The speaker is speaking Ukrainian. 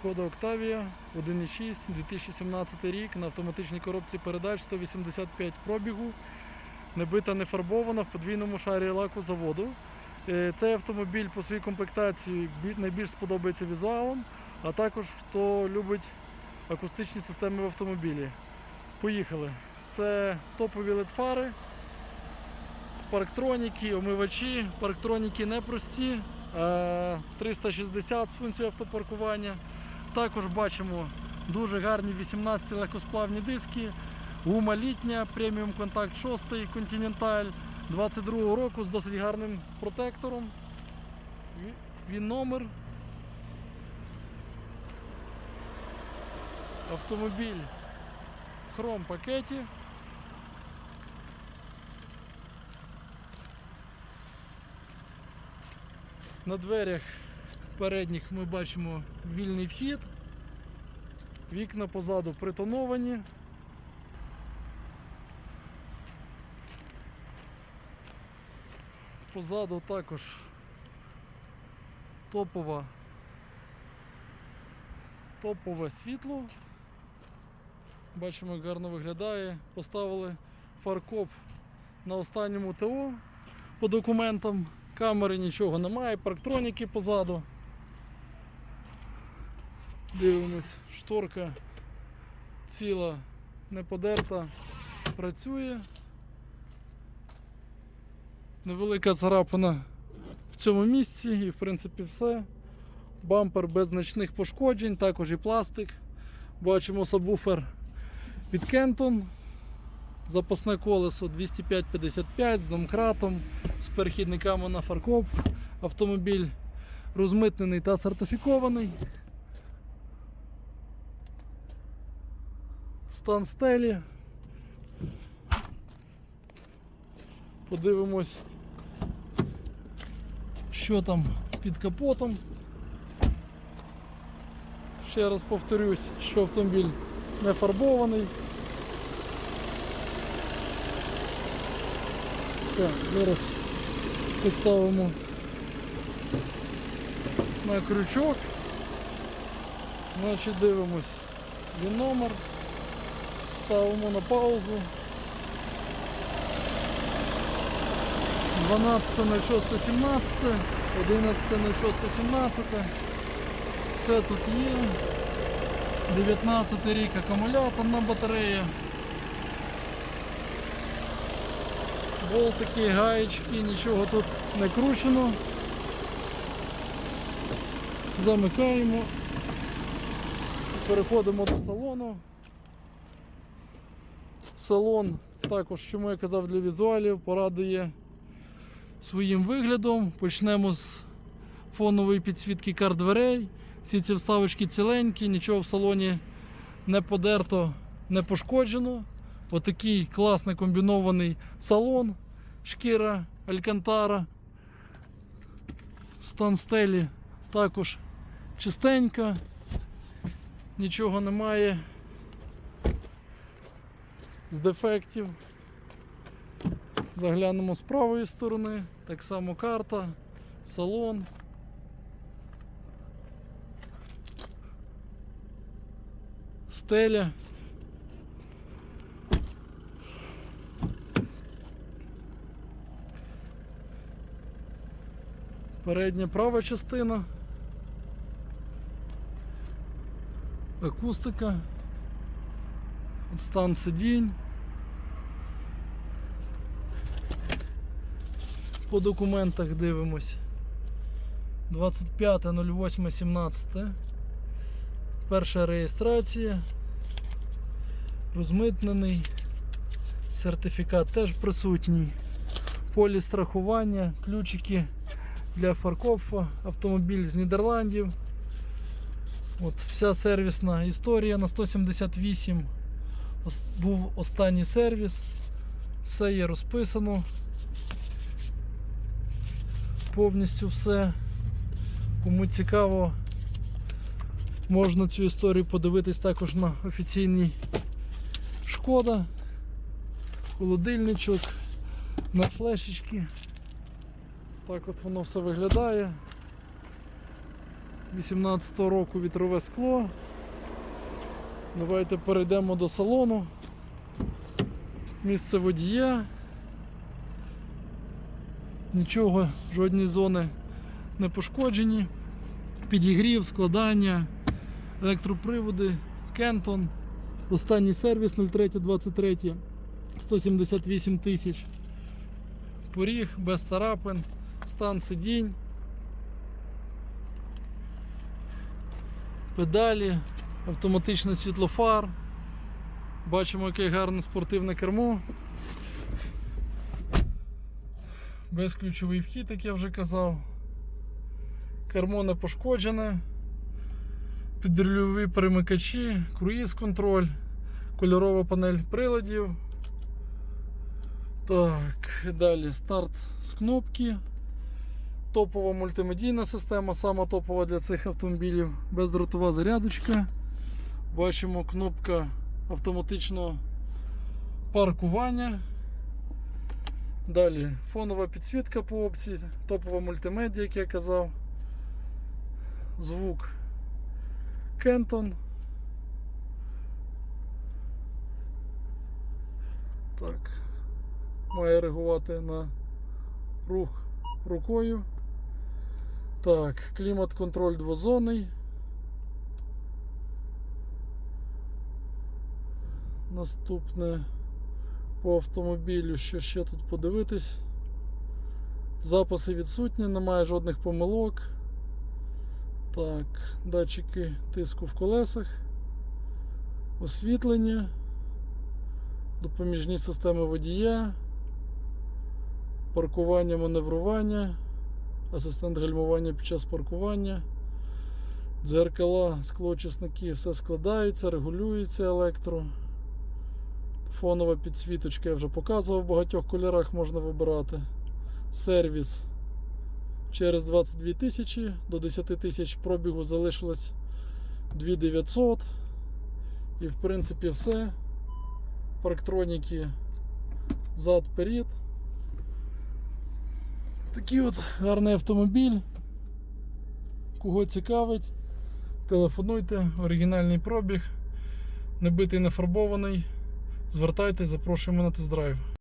Шкода Октавія 1.6, 2017 рік на автоматичній коробці передач 185 пробігу. Не бита, не фарбована в подвійному шарі лаку заводу. Е, Цей автомобіль по своїй комплектації найбільш сподобається візуалом, а також хто любить акустичні системи в автомобілі. Поїхали. Це топові LED-фари, парктроніки, омивачі. Парктроніки не прості, а 360 з функцією автопаркування. Також бачимо дуже гарні 18 легкосплавні диски, гума літня, преміум контакт 6 Continental 22 року з досить гарним протектором. Він номер. Автомобіль в хром пакеті. На дверях передніх ми бачимо вільний вхід. Вікна позаду притоновані. Позаду також топова, топове світло. Бачимо, як гарно виглядає. Поставили фаркоп на останньому ТО по документам. Камери нічого немає, парктроніки позаду. Дивимось, шторка ціла, не подерта, працює. Невелика царапина в цьому місці і в принципі все. Бампер без значних пошкоджень, також і пластик. Бачимо сабвуфер від Kenton. Запасне колесо 205-55 з домкратом, з перехідниками на фаркоп. Автомобіль розмитнений та сертифікований. Стан стелі. Подивимось, що там під капотом. Ще раз повторюсь, що автомобіль не фарбований. Так, зараз поставимо на крючок. Значить дивимось він номер. Ставимо на паузу. 12.06.17, 11.06.17. Все тут є. 19 рік акумуляторна батарея. Болтики, гаєчки, нічого тут не кручено. Замикаємо. Переходимо до салону. Салон також, чому я казав для візуалів, порадує своїм виглядом. Почнемо з фонової підсвітки кар дверей. Всі ці вставочки ціленькі, нічого в салоні не подерто, не пошкоджено. Отакий класний комбінований салон, шкіра, алькантара. Стан стелі також чистенька, нічого немає з дефектів. Заглянемо з правої сторони, так само карта, салон. Стеля. Передня права частина. Акустика. Стан сидінь. По документах дивимось. 25.08.17. Перша реєстрація. Розмитнений. Сертифікат теж присутній. Полі страхування, ключики для фаркопфа, автомобіль з Нідерландів. От Вся сервісна історія на 178 Ос- був останній сервіс. Все є розписано. Повністю все. Кому цікаво, можна цю історію подивитись також на офіційній шкода, холодильничок, на флешечки. Так от воно все виглядає. 18 року вітрове скло. Давайте перейдемо до салону. Місце водія. Нічого, жодні зони не пошкоджені. Підігрів, складання, електроприводи, Кентон. Останній сервіс 0323 178 тисяч. Поріг без царапин, стан сидінь. Педалі, автоматичний світлофар. Бачимо, яке гарне спортивне кермо. Безключовий вхід, як я вже казав. Кермо не пошкоджене. Підрульові перемикачі, круїз контроль, кольорова панель приладів. Так, далі старт з кнопки. Топова мультимедійна система, сама топова для цих автомобілів, бездротова зарядочка. Бачимо кнопка автоматичного паркування. Далі фонова підсвітка по опції, топова мультимедіа, як я казав. Звук Кентон. Так. Має реагувати на рух рукою. Так, клімат-контроль двозонний. Наступне по автомобілю, що ще тут подивитись. Записи відсутні, немає жодних помилок. Так, датчики тиску в колесах, освітлення, допоміжні системи водія, паркування, маневрування, асистент гальмування під час паркування, дзеркала, склоочисники, все складається, регулюється електро. Фонова підсвіточка я вже показував, в багатьох кольорах можна вибирати. Сервіс через 22 тисячі до 10 тисяч пробігу залишилось 2900. І в принципі все. Парктроніки зад перед. Такий от гарний автомобіль. Кого цікавить, телефонуйте, оригінальний пробіг, не битий, Звертайтесь, запрошуємо на тест-драйв.